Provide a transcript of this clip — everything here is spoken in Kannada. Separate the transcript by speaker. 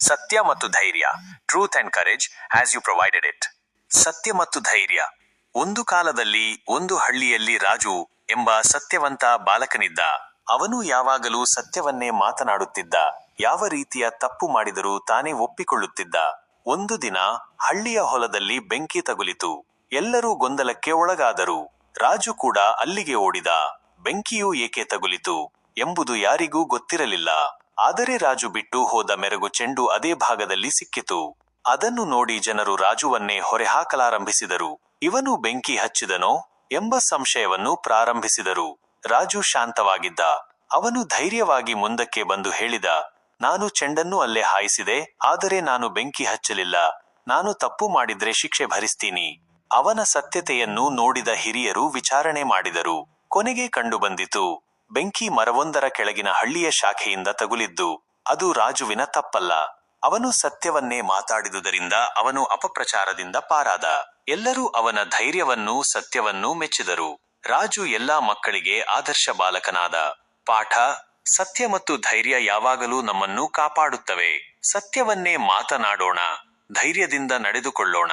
Speaker 1: ಸತ್ಯ ಮತ್ತು ಧೈರ್ಯ truth and courage as you provided it ಸತ್ಯ ಮತ್ತು ಧೈರ್ಯ. ಒಂದು ಕಾಲದಲ್ಲಿ, ಒಂದು ಹಳ್ಳಿಯಲ್ಲಿ ರಾಜು ಎಂಬ ಸತ್ಯವಂತ ಬಾಲಕನಿದ್ದ. ಅವನು ಯಾವಾಗಲೂ ಸತ್ಯವನ್ನೇ ಮಾತನಾಡುತ್ತಿದ್ದ. ಯಾವ ರೀತಿಯ ತಪ್ಪು ಮಾಡಿದರೂ ತಾನೇ ಒಪ್ಪಿಕೊಳ್ಳುತ್ತಿದ್ದ. ಒಂದು ದಿನ ಹಳ್ಳಿಯ ಹೊಲದಲ್ಲಿ ಬೆಂಕಿ ತಗುಲಿತು. ಎಲ್ಲರೂ ಗೊಂದಲಕ್ಕೆ ಒಳಗಾದರು. ರಾಜು ಕೂಡ ಅಲ್ಲಿಗೆ ಓಡಿದ. ಬೆಂಕಿಯು ಏಕೆ ತಗುಲಿತು ಎಂಬುದು ಯಾರಿಗೂ ಗೊತ್ತಿರಲಿಲ್ಲ. ಆದರೆ ರಾಜು ಬಿಟ್ಟು ಹೋದ ಮೆರಗು ಚೆಂಡು ಅದೇ ಭಾಗದಲ್ಲಿ ಸಿಕ್ಕಿತು. ಅದನ್ನು ನೋಡಿ ಜನರು ರಾಜುವನ್ನೇ ಹೊರೆಹಾಕಲಾರಂಭಿಸಿದರು. ಇವನು ಬೆಂಕಿ ಹಚ್ಚಿದನೋ ಎಂಬ ಸಂಶಯವನ್ನು ಪ್ರಾರಂಭಿಸಿದರು. ರಾಜು ಶಾಂತವಾಗಿದ್ದ. ಅವನು ಧೈರ್ಯವಾಗಿ ಮುಂದಕ್ಕೆ ಬಂದು ಹೇಳಿದ, ನಾನು ಚೆಂಡನ್ನು ಅಲ್ಲೇ ಹಾಯಿಸಿದೆ, ಆದರೆ ನಾನು ಬೆಂಕಿ ಹಚ್ಚಲಿಲ್ಲ. ನಾನು ತಪ್ಪು ಮಾಡಿದ್ರೆ ಶಿಕ್ಷೆ ಭರಿಸ್ತೀನಿ. ಅವನ ಸತ್ಯತೆಯನ್ನು ನೋಡಿದ ಹಿರಿಯರು ವಿಚಾರಣೆ ಮಾಡಿದರು. ಕೊನೆಗೆ ಕಂಡುಬಂದಿತು. ಬೆಂಕಿ ಮರವೊಂದರ ಕೆಳಗಿನ ಹಳ್ಳಿಯ ಶಾಖೆಯಿಂದ ತಗುಲಿದ್ದು, ಅದು ರಾಜುವಿನ ತಪ್ಪಲ್ಲ. ಅವನು ಸತ್ಯವನ್ನೇ ಮಾತಾಡಿದುದರಿಂದ ಅವನು ಅಪಪ್ರಚಾರದಿಂದ ಪಾರಾದ. ಎಲ್ಲರೂ ಅವನ ಧೈರ್ಯವನ್ನೂ ಸತ್ಯವನ್ನೂ ಮೆಚ್ಚಿದರು. ರಾಜು ಎಲ್ಲಾ ಮಕ್ಕಳಿಗೆ ಆದರ್ಶ ಬಾಲಕನಾದ. ಪಾಠ, ಸತ್ಯ ಮತ್ತು ಧೈರ್ಯ ಯಾವಾಗಲೂ ನಮ್ಮನ್ನು ಕಾಪಾಡುತ್ತವೆ. ಸತ್ಯವನ್ನೇ ಮಾತನಾಡೋಣ, ಧೈರ್ಯದಿಂದ ನಡೆದುಕೊಳ್ಳೋಣ.